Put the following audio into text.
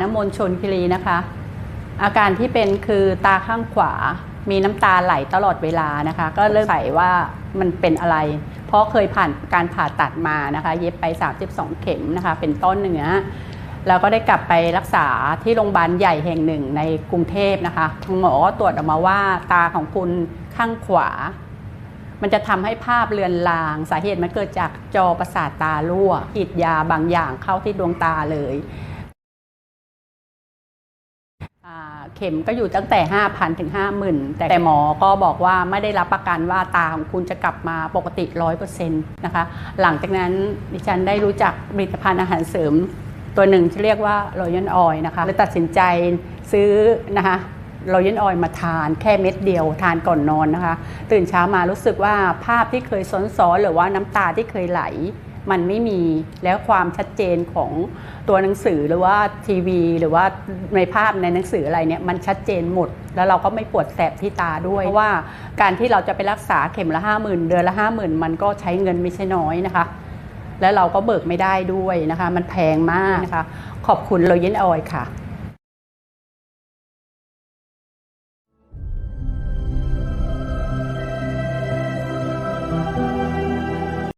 น้ำมนต์ชนคิรีนะคะ อาการที่เป็นคือตาข้างขวา มีน้ำตาไหลตลอดเวลานะคะ ก็เริ่มใส่ว่ามันเป็นอะไร เพราะเคยผ่านการผ่าตัดมานะคะ เย็บไป 32 เข็มนะคะ เป็นต้นเนื้อแล้วก็ได้กลับไปรักษาที่โรงพยาบาลใหญ่แห่งหนึ่งในกรุงเทพนะคะคุณหมอก็ตรวจออกมาว่าตาของคุณข้างขวา มันจะทำให้ภาพเลือนลาง สาเหตุมันเกิดจากจอประสาทตารั่วฉีดยาบางอย่างเข้าที่ดวงตาเลย เข็มก็อยู่ตั้งแต่ 5,000ถึง50,000 แต่หมอก็บอกว่าไม่ได้รับประกันว่าตาของคุณจะกลับมาปกติ 100%นะคะหลังจากนั้นดิฉันได้รู้จักผลิตภัณฑ์อาหารเสริม ตัวหนึ่งที่เรียกว่า Royal Oil นะคะเลยตัดสินใจซื้อนะคะรอยัลออยมาทานแค่เม็ดเดียวทานก่อนนอนนะคะ ตื่นเช้ามารู้สึกว่าภาพที่เคยซ้อนๆหรือว่าน้ำตาที่เคยไหล มันไม่มีแล้วความชัดเจนของตัวหนังสือหรือว่าทีวี หรือว่าในภาพในหนังสืออะไรเนี่ยมันชัดเจนหมด แล้วเราก็ไม่ปวดแสบที่ตาด้วยเพราะว่าการที่เราจะไปรักษาเข็มละห้าหมื่นเดือนละห้าหมื่นมันก็ใช้เงินไม่ใช่น้อยนะคะ และเราก็เบิกไม่ได้ด้วยนะคะ มันแพงมากนะคะ ขอบคุณโรยินออยค่ะ